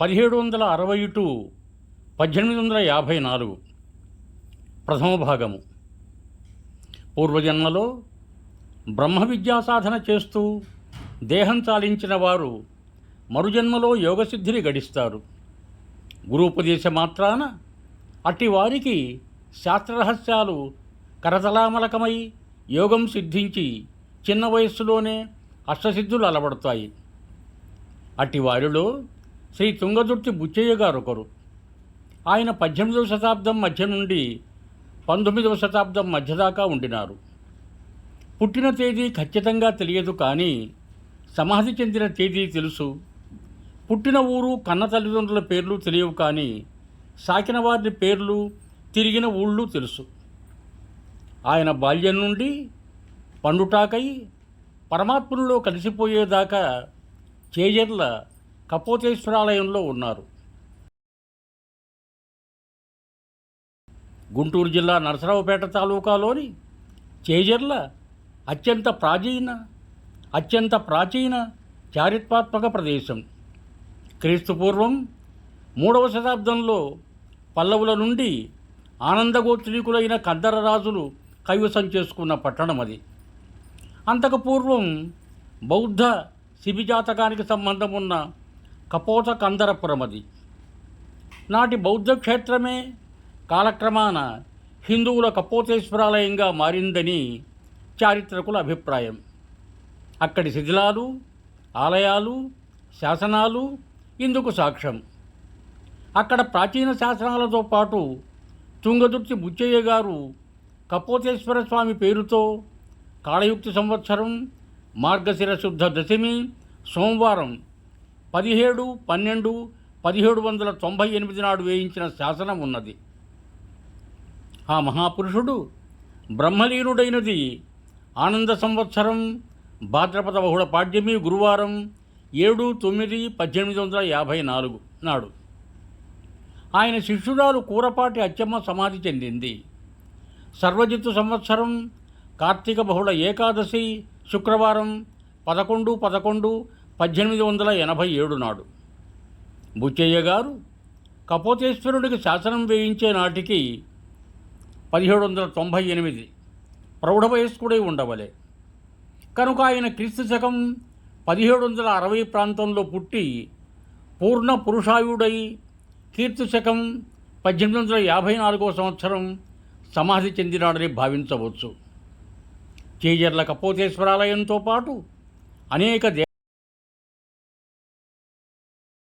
పదిహేడు వందల అరవై టు పద్దెనిమిది వందల యాభై నాలుగు. ప్రథమ భాగము. పూర్వజన్మలో బ్రహ్మ విద్యా సాధన చేస్తూ దేహం చాలించిన వారు మరుజన్మలో యోగసిద్ధిని గడిస్తారు. గురూపదేశ మాత్రాన అట్టి వారికి శాస్త్రరహస్యాలు కరతలామలకమై యోగం సిద్ధించి చిన్న వయస్సులోనే అష్టసిద్ధులు అలవడతాయి. అట్టి వారిలో శ్రీ తుంగదుర్తి బుచ్చయ్య గారు ఒకరు. ఆయన పద్దెనిమిదవ శతాబ్దం మధ్య నుండి పంతొమ్మిదవ శతాబ్దం మధ్య దాకా ఉండినారు. పుట్టిన తేదీ ఖచ్చితంగా తెలియదు కానీ సమాధి చెందిన తేదీ తెలుసు. పుట్టిన ఊరు కన్న తల్లిదండ్రుల పేర్లు తెలియవు కానీ సాకిన వారి పేర్లు తిరిగిన ఊళ్ళు తెలుసు. ఆయన బాల్యం నుండి పండుటాకై పరమాత్ముల్లో కలిసిపోయేదాకా చేజర్ల కపోతేశ్వరాలయంలో ఉన్నారు. గుంటూరు జిల్లా నరసరావుపేట తాలూకాలోని చేజర్ల అత్యంత ప్రాచీన అత్యంత ప్రాచీన చారిత్రాత్మక ప్రదేశం. క్రీస్తుపూర్వం మూడవ శతాబ్దంలో పల్లవుల నుండి ఆనందగోత్రీకులైన కందరరాజులు కైవసం చేసుకున్న పట్టణం అది. అంతకు పూర్వం బౌద్ధ శిబిజాతకానికి సంబంధం ఉన్న కపోత కందరపురమది నాటి బౌద్ధ క్షేత్రమే కాలక్రమాన హిందువుల కపోతేశ్వరాలయంగా మారిందని చారిత్రకుల అభిప్రాయం అక్కడి శిథిలాలు ఆలయాలు శాసనాలు ఇందుకు సాక్ష్యం అక్కడ ప్రాచీన శాసనాలతో పాటు తుంగదుర్తి బుచ్చయ్య గారు కపోతేశ్వర స్వామి పేరుతో కాళయుక్తి సంవత్సరం మార్గశిర శుద్ధ దశమి సోమవారం పదిహేడు పన్నెండు పదిహేడు వందల తొంభై ఎనిమిది నాడు వేయించిన శాసనం ఉన్నది. ఆ మహాపురుషుడు బ్రహ్మలీనుడైనది. ఆనంద సంవత్సరం భాద్రపద బహుళ పాడ్యమి గురువారం ఏడు తొమ్మిది పద్దెనిమిది వందల యాభై నాలుగు నాడు. ఆయన శిష్యురాలు కూరపాటి అచ్చమ్మ సమాధి చెందింది. సర్వజిత్తు సంవత్సరం కార్తీక బహుళ ఏకాదశి శుక్రవారం పదకొండు పదకొండు పద్దెనిమిది వందల ఎనభై ఏడు నాడు బుచ్చయ్య గారు కపోతేశ్వరుడికి శాసనం వేయించే నాటికి పదిహేడు వందల తొంభై ఎనిమిది ప్రౌఢ వయస్కుడై ఉండవలే. కనుక ఆయన క్రీస్తు శకం పదిహేడు వందల అరవై ప్రాంతంలో పుట్టి పూర్ణ పురుషాయుడై కీర్తి శకం పద్దెనిమిది వందల యాభై నాలుగో సంవత్సరం సమాధి చెందినాడని భావించవచ్చు. చేజర్ల కపోతేశ్వరాలయంతో పాటు అనేక దే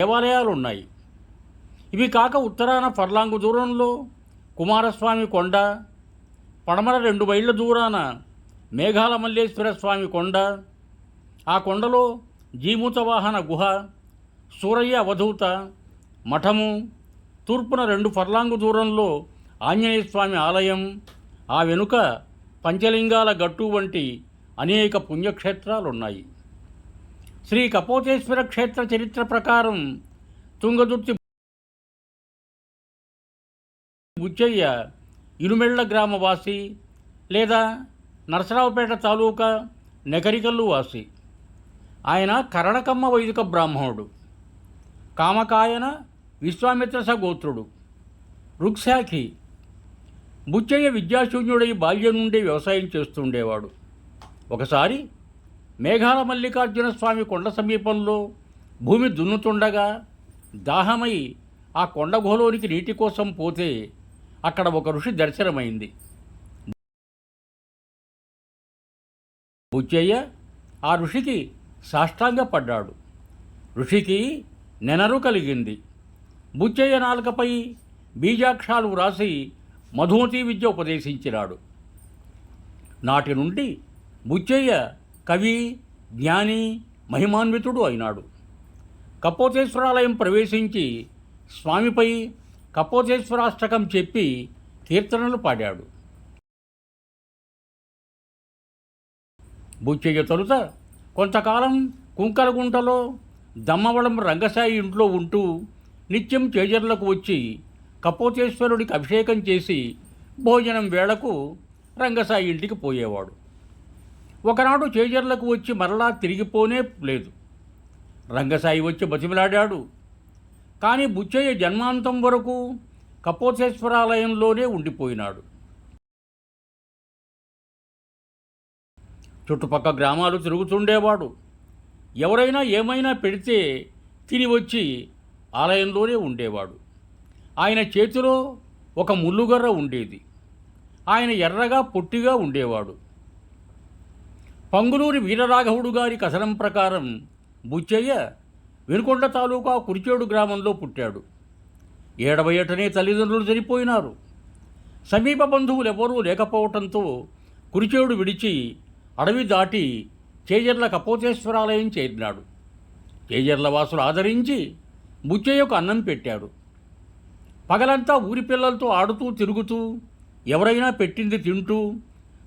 దేవాలయాలు ఉన్నాయి ఇవి కాక ఉత్తరాన ఫర్లాంగు దూరంలో కుమారస్వామి కొండ పడమర రెండు మైళ్ళ దూరాన మేఘాల మల్లేశ్వర స్వామి కొండ ఆ కొండలో జీమూతవాహన గుహ సూరయ్య అవధూత మఠము తూర్పున రెండు ఫర్లాంగు దూరంలో ఆంజనేయ స్వామి ఆలయం ఆ వెనుక పంచలింగాల గట్టు వంటి అనేక పుణ్యక్షేత్రాలున్నాయి. శ్రీ కపోతేశ్వర క్షేత్ర చరిత్ర ప్రకారం తుంగదుర్తి బుచ్చయ్య ఇరుమెళ్ళ గ్రామవాసి లేదా నరసరావుపేట తాలూకా నెకరికల్లు వాసి. ఆయన కరణకమ్మ వైదిక బ్రాహ్మణుడు. కామకాయన విశ్వామిత్ర సగోత్రుడు. రుక్శాఖి బుచ్చయ్య విద్యాశూన్యుడై బాల్యం నుండి వ్యవసాయం చేస్తుండేవాడు ఒకసారి మేఘాల మల్లికార్జున స్వామి కొండ సమీపంలో భూమి దున్నుతుండగా దాహమై ఆ కొండగుహలోనికి నీటి కోసం పోతే అక్కడ ఒక ఋషి దర్శనమైంది. బుచ్చయ్య ఆ ఋషికి సాష్టాంగపడ్డాడు. ఋషికి నెనరు కలిగింది. బుచ్చయ్య నాలుకపై బీజాక్షాలు వ్రాసి మధుమతి విద్య ఉపదేశించినాడు. నాటి నుండి బుచ్చయ్య కవి జ్ఞాని మహిమాన్వితుడు అయినాడు. కపోతేశ్వరాలయం ప్రవేశించి స్వామిపై కపోతేశ్వరాష్టకం చెప్పి కీర్తనలు పాడాడు. బుచ్చయ్య తొలుత కొంతకాలం కుంకలగుంటలో దమ్మవళం రంగసాయి ఇంట్లో ఉంటూ నిత్యం చేజర్లకు వచ్చి కపోతేశ్వరుడికి అభిషేకం చేసి భోజనం వేళకు రంగసాయి ఇంటికి పోయేవాడు. ఒకనాడు చేజర్లకు వచ్చి మరలా తిరిగిపోనే లేదు. రంగసాయి వచ్చి బతిమిలాడాడు. కానీ బుచ్చయ్య జన్మాంతం వరకు కపోతేశ్వరాలయంలోనే ఉండిపోయినాడు. చుట్టుపక్క గ్రామాలు తిరుగుతుండేవాడు. ఎవరైనా ఏమైనా పెడితే తిని వచ్చి ఆలయంలోనే ఉండేవాడు. ఆయన చేతిలో ఒక ముల్లుగర్ర ఉండేది. ఆయన ఎర్రగా పొట్టిగా ఉండేవాడు. పంగులూరి వీరరాఘవుడు గారి కథనం ప్రకారం బుచ్చయ్య వెనుకొండ తాలూకా కురిచేడు గ్రామంలో పుట్టాడు. ఏడవ ఏటనే తల్లిదండ్రులు చనిపోయినారు. సమీప బంధువులు ఎవరూ లేకపోవటంతో కురిచేడు విడిచి అడవి దాటి చేజర్ల కపోతేశ్వరాలయం చేరినాడు. చేజర్ల వాసులు ఆదరించి బుచ్చయ్యకు అన్నం పెట్టాడు. పగలంతా ఊరి పిల్లలతో ఆడుతూ తిరుగుతూ ఎవరైనా పెట్టింది తింటూ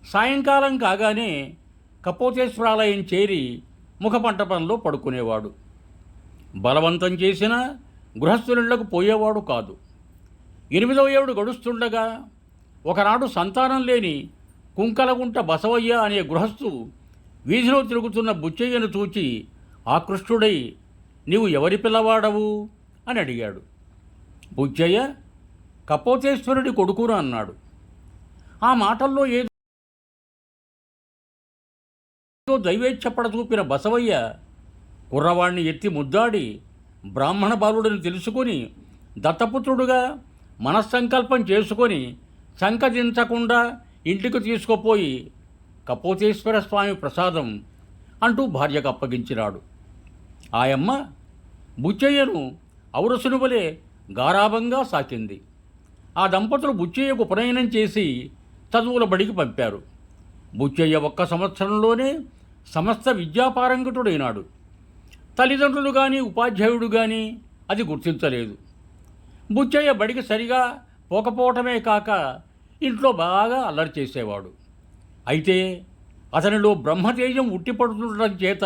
సాయంకాలం కాగానే కపోతేశ్వరాలయం చేరి ముఖపంటపంలో పడుకునేవాడు. బలవంతం చేసిన గృహస్థులకు పోయేవాడు కాదు. ఎనిమిదవ ఏడు గడుస్తుండగా ఒకనాడు సంతానం లేని కుంకలగుంట బసవయ్య అనే గృహస్థు వీధిలో తిరుగుతున్న బుచ్చయ్యను చూచి ఆకృష్టుడై నీవు ఎవరి పిల్లవాడవు? అని అడిగాడు. బుచ్చయ్య కపోతేశ్వరుడి కొడుకును అన్నాడు. ఆ మాటల్లో ఏదో దైవేచ్ఛపడ చూపిన బసవయ్య కుర్రవాణ్ణి ఎత్తి ముద్దాడి బ్రాహ్మణ బాలుడిని తెలుసుకొని దత్తపుత్రుడుగా మనస్సంకల్పం చేసుకొని సంకదించకుండా ఇంటికి తీసుకుపోయి కపోతేశ్వర స్వామి ప్రసాదం అంటూ భార్యకు అప్పగించినాడు. ఆయమ్మ బుచ్చయ్యను ఔరసును వలె గారాభంగా సాకింది. ఆ దంపతులు బుచ్చయ్యకు ఉపనయనం చేసి చదువుల బడికి పంపారు. బుచ్చయ్య ఒక్క సంవత్సరంలోనే సమస్త విద్యాపారంగతుడైనాడు. తల్లిదండ్రులు కానీ ఉపాధ్యాయుడు కానీ అది గుర్తించలేదు. బుచ్చయ్య బడికి సరిగా పోకపోవటమే కాక ఇంట్లో బాగా అల్లరి చేసేవాడు. అయితే అతనిలో బ్రహ్మతేజం ఉట్టిపడుతుండటం చేత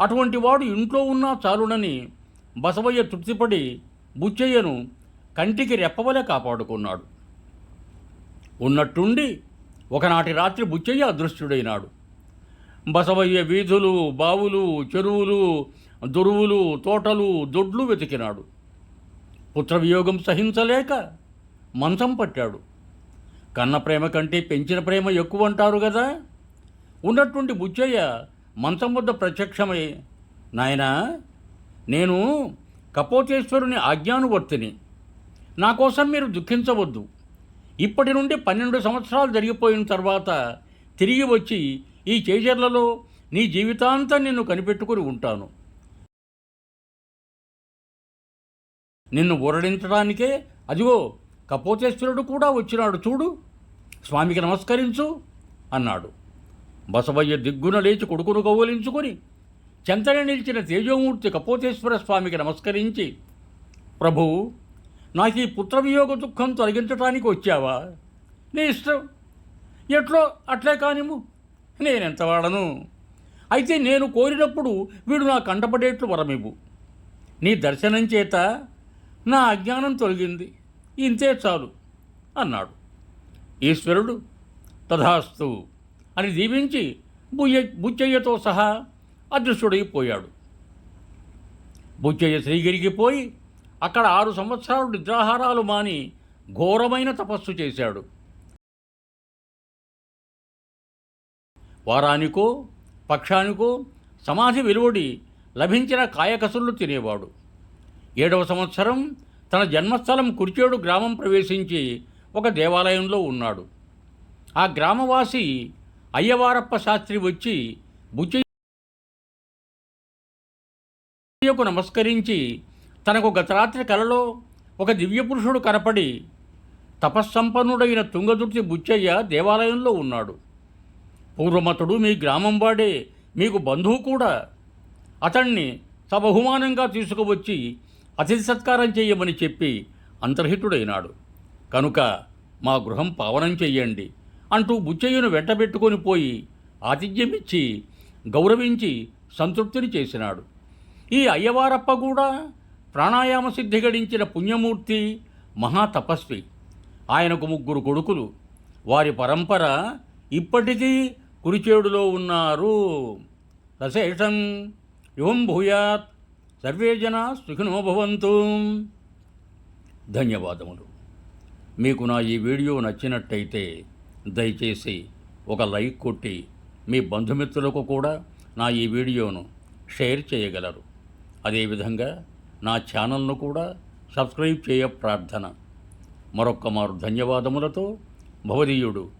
అటువంటి వాడు ఇంట్లో ఉన్నా చాలునని బసవయ్య తృప్తిపడి బుచ్చయ్యను కంటికి రెప్పవలే కాపాడుకున్నాడు. ఉన్నట్టుండి ఒకనాటి రాత్రి బుచ్చయ్య అదృష్టుడైనాడు బసవయ్య వీధులు బావులు చెరువులు దురువులు తోటలు దొడ్లు వెతికినాడు. పుత్రవియోగం సహించలేక మంచం పట్టాడు. కన్న ప్రేమ కంటే పెంచిన ప్రేమ ఎక్కువ అంటారు కదా ఉన్నటువంటి బుచ్చయ్య మంచం వద్ద ప్రత్యక్షమై నాయనా నేను కపోతేశ్వరుని ఆజ్ఞానువర్తిని. నా కోసం మీరు దుఃఖించవద్దు. ఇప్పటి నుండి పన్నెండు సంవత్సరాలు జరిగిపోయిన తర్వాత తిరిగి వచ్చి ఈ చేజర్లలో నీ జీవితాంతం నిన్ను కనిపెట్టుకుని ఉంటాను. నిన్ను ఊరడించడానికే అదిగో కపోతేశ్వరుడు కూడా వచ్చినాడు చూడు. స్వామికి నమస్కరించు అన్నాడు. బసవయ్య దిగ్గున లేచి కొడుకును కౌవలించుకొని చెంతన నిలిచిన తేజోమూర్తి కపోతేశ్వర స్వామికి నమస్కరించి ప్రభు నాకు ఈ పుత్రవియోగ దుఃఖం తొలగించటానికి వచ్చావా? నీ ఇష్టం. ఎట్లో అట్లే కానిము నేనెంత వాడను? అయితే నేను కోరినప్పుడు వీడు నా కంటపడేట్లు వరమివ్వు. నీ దర్శనం చేత నా అజ్ఞానం తొలగింది. ఇంతే చాలు అన్నాడు. ఈశ్వరుడు తథాస్తు అని దీవించి బుయ్య బుచ్చయ్యతో సహా అదృశ్యుడైపోయాడు. బుచ్చయ్య శ్రీగిరికి పోయి అక్కడ ఆరు సంవత్సరాలు నిద్రాహారాలు మాని ఘోరమైన తపస్సు చేశాడు. వారానికో పక్షానికో సమాధి వెలువడి లభించిన కాయకసులు తినేవాడు. ఏడవ సంవత్సరం తన జన్మస్థలం కుర్చేడు గ్రామం ప్రవేశించి ఒక దేవాలయంలో ఉన్నాడు. ఆ గ్రామవాసి అయ్యవారప్ప శాస్త్రి వచ్చి బుచ్చయ్యకు నమస్కరించి తనకు గత రాత్రి కలలో ఒక దివ్యపురుషుడు కనపడి తపస్సంపన్నుడైన తుంగదుర్తి బుచ్చయ్య దేవాలయంలో ఉన్నాడు. పూర్వమతుడు మీ గ్రామం వాడే మీకు బంధువు కూడా. అతణ్ణి సబహుమానంగా తీసుకువచ్చి అతిథి సత్కారం చేయమని చెప్పి అంతర్హితుడైనాడు. కనుక మా గృహం పావనం చెయ్యండి అంటూ బుచ్చయ్యను వెంటబెట్టుకొని పోయి ఆతిథ్యమిచ్చి గౌరవించి సంతృప్తిని చేసినాడు. ఈ అయ్యవారప్ప కూడా ప్రాణాయామ సిద్ధి గడించిన పుణ్యమూర్తి మహాతపస్వి ఆయనకు ముగ్గురు కొడుకులు. వారి పరంపర ఇప్పటికీ కురిచేడులో ఉన్నారు. సశేషం యువం భూయాత్ సర్వే జనా సుఖినోభవంతు ధన్యవాదములు. మీకు నా ఈ వీడియో నచ్చినట్టయితే దయచేసి ఒక లైక్ కొట్టి మీ బంధుమిత్రులకు కూడా నా ఈ వీడియోను షేర్ చేయగలరు. అదేవిధంగా నా ఛానల్ను కూడా సబ్స్క్రైబ్ చేయ ప్రార్థన. మరొక్క మారు ధన్యవాదములతో భవదీయుడు